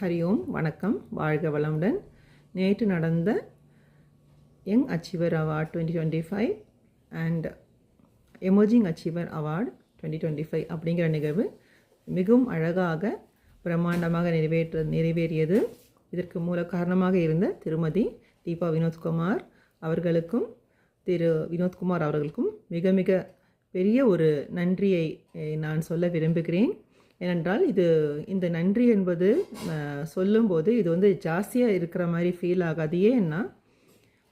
ஹரி ஓம் வணக்கம். வாழ்க வளமுடன். நேற்று நடந்த young achiever award twenty twenty five and emerging achiever award twenty twenty five அப்படிங்கிற நிகழ்வு மிகவும் அழகாக பிரம்மாண்டமாக நிறைவேற்ற நிறைவேறியது. இதற்கு மூல காரணமாக இருந்த திருமதி தீபா வினோத்குமார் அவர்களுக்கும் திரு வினோத்குமார் அவர்களுக்கும் மிக மிக பெரிய ஒரு நன்றியை நான் சொல்ல விரும்புகிறேன். ஏனென்றால் இது இந்த நன்றி என்பது சொல்லும்போது இது வந்து ஜாஸ்தியாக இருக்கிற மாதிரி ஃபீல் ஆகாது. ஏன்னா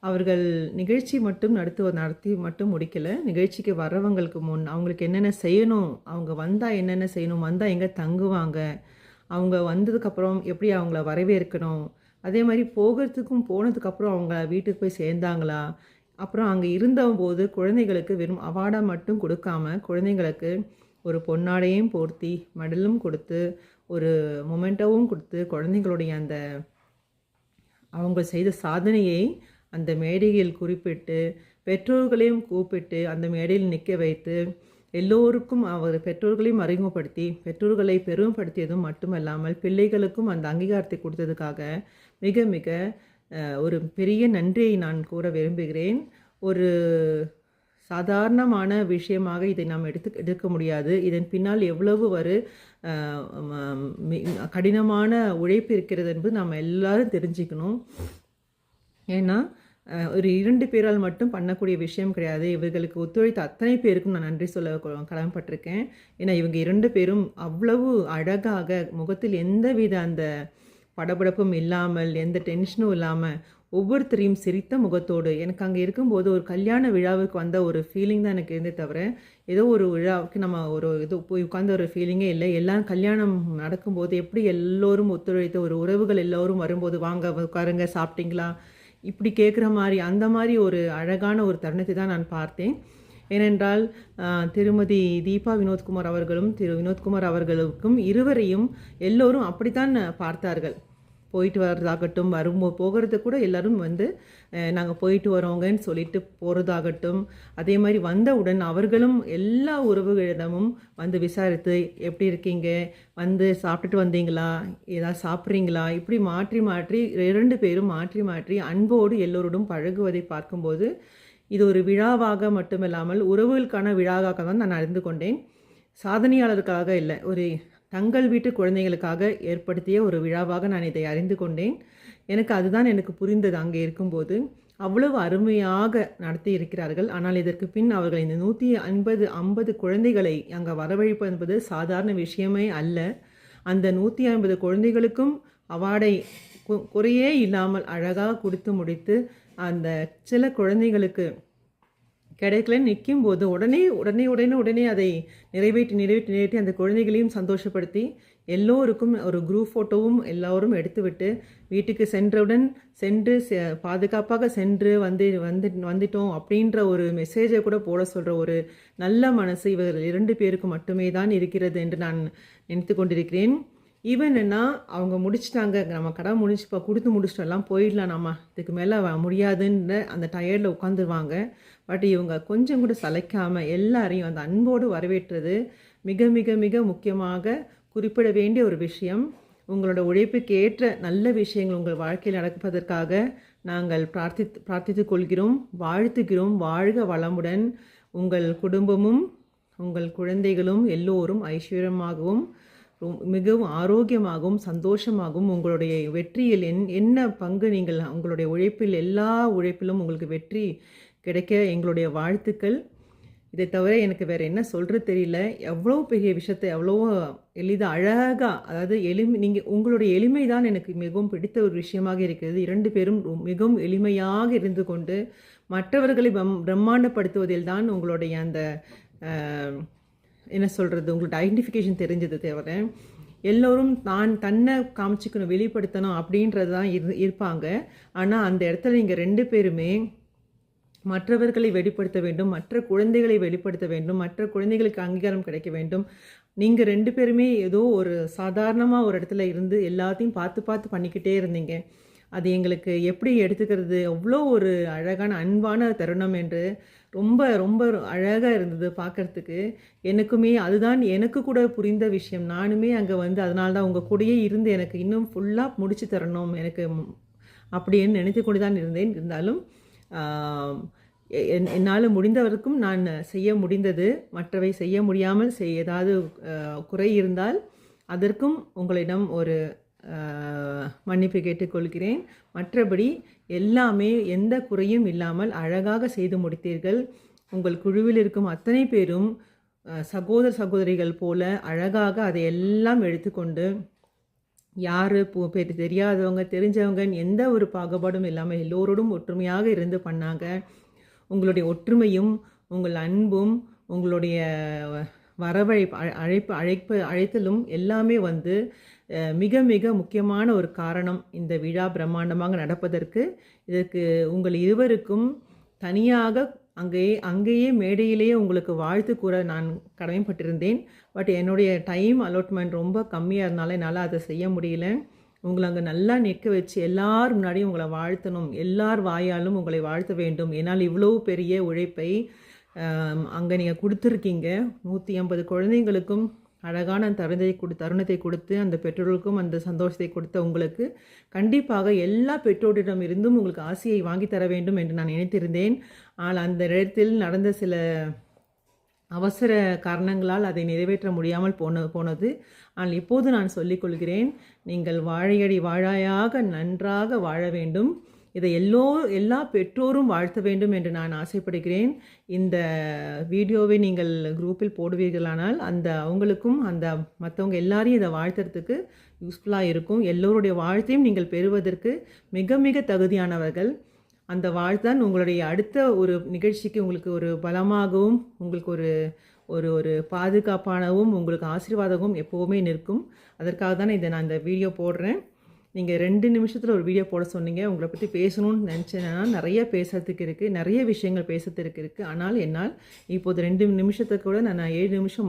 அவர்கள் நிகழ்ச்சி மட்டும் நடத்துவ நடத்தி மட்டும் முடிக்கலை. நிகழ்ச்சிக்கு வர்றவங்களுக்கு முன் அவங்களுக்கு என்னென்ன செய்யணும் அவங்க வந்தால் என்னென்ன செய்யணும் வந்தால் எங்கே தங்குவாங்க அவங்க வந்ததுக்கப்புறம் எப்படி அவங்கள வரவேற்கணும் அதே மாதிரி போகிறதுக்கும் போனதுக்கப்புறம் அவங்க வீட்டுக்கு போய் சேர்ந்தாங்களா அப்புறம் அங்கே இருந்தபோது குழந்தைகளுக்கு வெறும் அவார்டாக மட்டும் கொடுக்காம குழந்தைங்களுக்கு ஒரு பொன்னாடையும் போர்த்தி மெடலும் கொடுத்து ஒரு மொமெண்டோவும் கொடுத்து குழந்தைங்களுடைய அந்த அவங்க செய்த சாதனையை அந்த மேடையில் குறிப்பிட்டு பெற்றோர்களையும் கூப்பிட்டு அந்த மேடையில் நிற்க வைத்து எல்லோருக்கும் அவர் பெற்றோர்களையும் அறிமுகப்படுத்தி பெற்றோர்களை பெருமைப்படுத்தியதும் மட்டுமல்லாமல் பிள்ளைகளுக்கும் அந்த அங்கீகாரத்தை கொடுத்ததுக்காக மிக மிக ஒரு பெரிய நன்றியை நான் கூற விரும்புகிறேன். ஒரு சாதாரணமான விஷயமாக இதை நாம் எடுத்து எடுக்க முடியாது. இதன் பின்னால் எவ்வளவு ஒரு கடினமான உழைப்பு இருக்கிறது என்பது நாம் எல்லாரும் தெரிஞ்சுக்கணும். ஏன்னா ஒரு இரண்டு பேரால் மட்டும் பண்ணக்கூடிய விஷயம் கிடையாது. இவர்களுக்கு ஒத்துழைத்த அத்தனை பேருக்கும் நான் நன்றி சொல்ல கடமைப்பட்டிருக்கேன் ஏன்னா இவங்க இரண்டு பேரும் அவ்வளவு அழகாக முகத்தில் எந்தவித அந்த படபடப்பும் இல்லாமல் எந்த டென்ஷனும் இல்லாமல் ஒவ்வொருத்தரையும் சிரித்த முகத்தோடு. எனக்கு அங்கே இருக்கும்போது ஒரு கல்யாண விழாவுக்கு வந்த ஒரு ஃபீலிங் தான் எனக்கு இருந்தே தவிர ஏதோ ஒரு விழாவுக்கு நம்ம ஒரு இது போய் உட்கார்ந்த ஒரு ஃபீலிங்கே இல்லை. எல்லாம் கல்யாணம் நடக்கும்போது எப்படி எல்லோரும் ஒத்துழைத்து ஒரு உறவுகள் எல்லோரும் வரும்போது வாங்க உட்காருங்க சாப்பிட்டீங்களா? இப்படி கேட்குற மாதிரி அந்த மாதிரி ஒரு அழகான ஒரு தருணத்தை தான் நான் பார்த்தேன். ஏனென்றால் திருமதி தீபா வினோத்குமார் அவர்களும் திரு வினோத்குமார் அவர்களுக்கும் இருவரையும் எல்லோரும் அப்படித்தான் பார்த்தார்கள். போயிட்டு வர்றதாகட்டும் வரும் போகிறது கூட எல்லாரும் வந்து நாங்கள் போயிட்டு வரோங்கன்னு சொல்லிட்டு போகிறதாகட்டும் அதே மாதிரி வந்தவுடன் அவர்களும் எல்லா உறவுகளிடமும் வந்து விசாரித்து எப்படி இருக்கீங்க? வந்து சாப்பிட்டுட்டு வந்தீங்களா? ஏதாவது சாப்பிட்றீங்களா? இப்படி மாற்றி மாற்றி இரண்டு பேரும் மாற்றி மாற்றி அன்போடு எல்லோரோடும் பழகுவதை பார்க்கும்போது இது ஒரு விழாவாக மட்டுமில்லாமல் உறவுகளுக்கான விழாவாக தான் நான் அறிந்து கொண்டேன். சாதனையாளருக்காக இல்லை ஒரு தங்கள் வீட்டு குழந்தைகளுக்காக ஏற்படுத்திய ஒரு விழாவாக நான் இதை அறிந்து கொண்டேன். எனக்கு அதுதான் எனக்கு புரிந்தது அங்கே இருக்கும்போது. அவ்வளவு அருமையாக நடத்தி இருக்கிறார்கள். ஆனால் இதற்கு பின் அவர்கள் இந்த நூற்றி ஐம்பது ஐம்பது குழந்தைகளை அங்கே வரவழைப்பது என்பது சாதாரண விஷயமே அல்ல. அந்த நூற்றி ஐம்பது குழந்தைகளுக்கும் அவார்டை குறையே இல்லாமல் அழகாக கொடுத்து முடித்து அந்த சில குழந்தைகளுக்கு கிடைக்கலன்னு நிற்கும் போது உடனே உடனே உடனே உடனே அதை நிறைவேற்றி நிறைவேற்றி நிறைவேற்றி அந்த குழந்தைகளையும் சந்தோஷப்படுத்தி எல்லோருக்கும் ஒரு குரூப் ஃபோட்டோவும் எல்லோரும் எடுத்துவிட்டு வீட்டுக்கு சென்றவுடன் சென்று செ- பாதுகாப்பாக சென்று வந்து வந்து வந்துட்டோம் அப்படின்ற ஒரு மெசேஜை கூட போட சொல்கிற ஒரு நல்ல மனசு இவர்கள் இரண்டு பேருக்கு மட்டுமே தான் இருக்கிறது என்று நான் நினைத்து கொண்டிருக்கிறேன். ஈவன்னா அவங்க முடிச்சிட்டாங்க நம்ம கடை முடிச்சு இப்போ கொடுத்து முடிச்சிட்டோம் எல்லாம் போயிடலாம் நம்ம இதுக்கு மேலே முடியாதுன்ற அந்த டயர்டில் உட்காந்துருவாங்க. பட் இவங்க கொஞ்சம் கூட சளைக்காமல் எல்லாரையும் அந்த அன்போடு வரவேற்றது மிக மிக மிக முக்கியமாக குறிப்பிட வேண்டிய ஒரு விஷயம். உங்களோட உழைப்புக்கு ஏற்ற நல்ல விஷயங்கள் உங்கள் வாழ்க்கையில் நடப்பதற்காக நாங்கள் பிரார்த்தித்து பிரார்த்தித்துக் கொள்கிறோம் வாழ்த்துகிறோம். வாழ்க வளமுடன் உங்கள் குடும்பமும் உங்கள் குழந்தைகளும் எல்லோரும் ஐஸ்வர்யமாகவும் மிகவும் ஆரோக்கியமாகவும் சந்தோஷமாகவும் உங்களுடைய வெற்றியில் என் என்ன பங்கு நீங்கள் உங்களுடைய உழைப்பில் எல்லா உழைப்பிலும் உங்களுக்கு வெற்றி கிடைக்க எங்களுடைய வாழ்த்துக்கள். இதை தவிர எனக்கு வேறு என்ன சொல்கிறது தெரியல. எவ்வளோ பெரிய விஷயத்தை எவ்வளோ எளிதாக அழகாக அதாவது எளிமை நீங்கள் உங்களுடைய எளிமை தான் எனக்கு மிகவும் பிடித்த ஒரு விஷயமாக இருக்கிறது. இரண்டு பேரும் மிகவும் எளிமையாக இருந்து கொண்டு மற்றவர்களை பிரம் பிரம்மாண்டப்படுத்துவதில் தான் உங்களுடைய அந்த என்ன சொல்கிறது உங்களோட ஐடென்டிஃபிகேஷன் தெரிஞ்சது தவிர. எல்லோரும் தான் தன்னை காமிச்சிக்கணும் வெளிப்படுத்தணும் அப்படின்றது தான் இரு இருப்பாங்க. ஆனால் அந்த இடத்துல நீங்கள் ரெண்டு பேருமே மற்றவர்களை வெளிப்படுத்த வேண்டும் மற்ற குழந்தைகளை வெளிப்படுத்த வேண்டும் மற்ற குழந்தைகளுக்கு அங்கீகாரம் கிடைக்க வேண்டும். நீங்கள் ரெண்டு பேருமே ஏதோ ஒரு சாதாரணமாக ஒரு இடத்துல இருந்து எல்லாத்தையும் பார்த்து பார்த்து பண்ணிக்கிட்டே இருந்தீங்க. அது எங்களுக்கு எப்படி எடுத்துக்கிறது? அவ்வளோ ஒரு அழகான அன்பான தருணம் என்று ரொம்ப ரொம்ப அழகாக இருந்தது பார்க்கறதுக்கு எனக்குமே அதுதான் எனக்கு கூட புரிந்த விஷயம். நானுமே அங்கே வந்து அதனால தான் உங்கள் கூடயே இருந்து எனக்கு இன்னும் ஃபுல்லாக முடிச்சு தரணும் எனக்கு அப்படின்னு நினைத்து கொண்டு தான் இருந்தேன். இருந்தாலும் என்னால் முடிந்தவரைக்கும் நான் செய்ய முடிந்தது. மற்றவை செய்ய முடியாமல் செய் ஏதாவது குறை இருந்தால் அதற்கும் உங்களிடம் ஒரு மன்னிப்பு கேட்டுக்கொள்கிறேன். மற்றபடி எல்லாமே எந்த குறையும் இல்லாமல் அழகாக செய்து முடித்தீர்கள். உங்கள் குழுவில் இருக்கும் அத்தனை பேரும் சகோதர சகோதரிகள் போல அழகாக அதை எல்லாம் எடுத்துக்கொண்டு யார் பேர் தெரியாதவங்க தெரிஞ்சவங்க எந்த ஒரு பாகுபாடும் இல்லாமல் எல்லோரோடும் ஒற்றுமையாக இருந்து பண்ணாங்க. உங்களுடைய ஒற்றுமையும் உங்கள் அன்பும் உங்களுடைய வரவழைப்பு அழ- அழைப்பு அழைப்பு அழைத்தலும் எல்லாமே வந்து மிக மிக முக்கியமான ஒரு காரணம் இந்த விழா பிரம்மாண்டமாக நடப்பதற்கு. இதற்கு உங்கள் இருவருக்கும் தனியாக அங்கேயே அங்கேயே மேடையிலேயே உங்களுக்கு வாழ்த்து கூற நான் கடமைப்பட்டிருந்தேன். பட் என்னுடைய டைம் அலாட்மெண்ட் ரொம்ப கம்மியாக இருந்தாலும் என்னால் அதை செய்ய முடியல. உங்களை அங்கே நல்லா நிற்க வச்சு எல்லார் முன்னாடியும் உங்களை வாழ்த்தணும். எல்லார் வாயாலும் உங்களை வாழ்த்த வேண்டும். ஏன்னால் இவ்வளோ பெரிய உழைப்பை அங்கே நீங்கள் கொடுத்துருக்கீங்க. நூற்றி ஐம்பது குழந்தைங்களுக்கும் அழகான தருணத்தை கொடு தருணத்தை கொடுத்து அந்த பெற்றோர்களுக்கும் அந்த சந்தோஷத்தை கொடுத்த உங்களுக்கு கண்டிப்பாக எல்லா பெற்றோரிடம் இருந்தும் உங்களுக்கு ஆசையை வாங்கி தர வேண்டும் என்று நான் நினைத்திருந்தேன். ஆனால் அந்த இடத்தில் நடந்த சில அவசர காரணங்களால் அதை நிறைவேற்ற முடியாமல் போன போனது. ஆனால் இப்போது நான் சொல்லிக்கொள்கிறேன் நீங்கள் வாழையடி வாழாயாக நன்றாக வாழ வேண்டும். இதை எல்லோ எல்லா பெற்றோரும் வாழ்த்த வேண்டும் என்று நான் ஆசைப்படுகிறேன். இந்த வீடியோவை நீங்கள் குரூப்பில் போடுவீர்களானால் அந்த அவங்களுக்கும் அந்த மற்றவங்க எல்லாரையும் இதை வாழ்த்துறதுக்கு யூஸ்ஃபுல்லாக இருக்கும். எல்லோருடைய வாழ்த்தையும் நீங்கள் பெறுவதற்கு மிக மிக தகுதியானவர்கள். அந்த வாழ்த்தான் உங்களுடைய அடுத்த ஒரு நிகழ்ச்சிக்கு உங்களுக்கு ஒரு பலமாகவும் உங்களுக்கு ஒரு ஒரு ஒரு பாதுகாப்பானவும் உங்களுக்கு ஆசீர்வாதமும் எப்போவுமே நிற்கும். அதற்காக தான் இதை நான் இந்த வீடியோ போடுறேன். நீங்கள் ரெண்டு நிமிஷத்தில் ஒரு வீடியோ போட சொன்னீங்க. உங்களை பற்றி பேசணும்னு நினச்சேன்னா நிறைய பேசுறதுக்கு இருக்குது நிறைய விஷயங்கள் பேசுறதுக்கு இருக்குது ஆனால் என்னால் இப்போது ரெண்டு நிமிஷத்தை கூட நான் ஏழு நிமிஷம்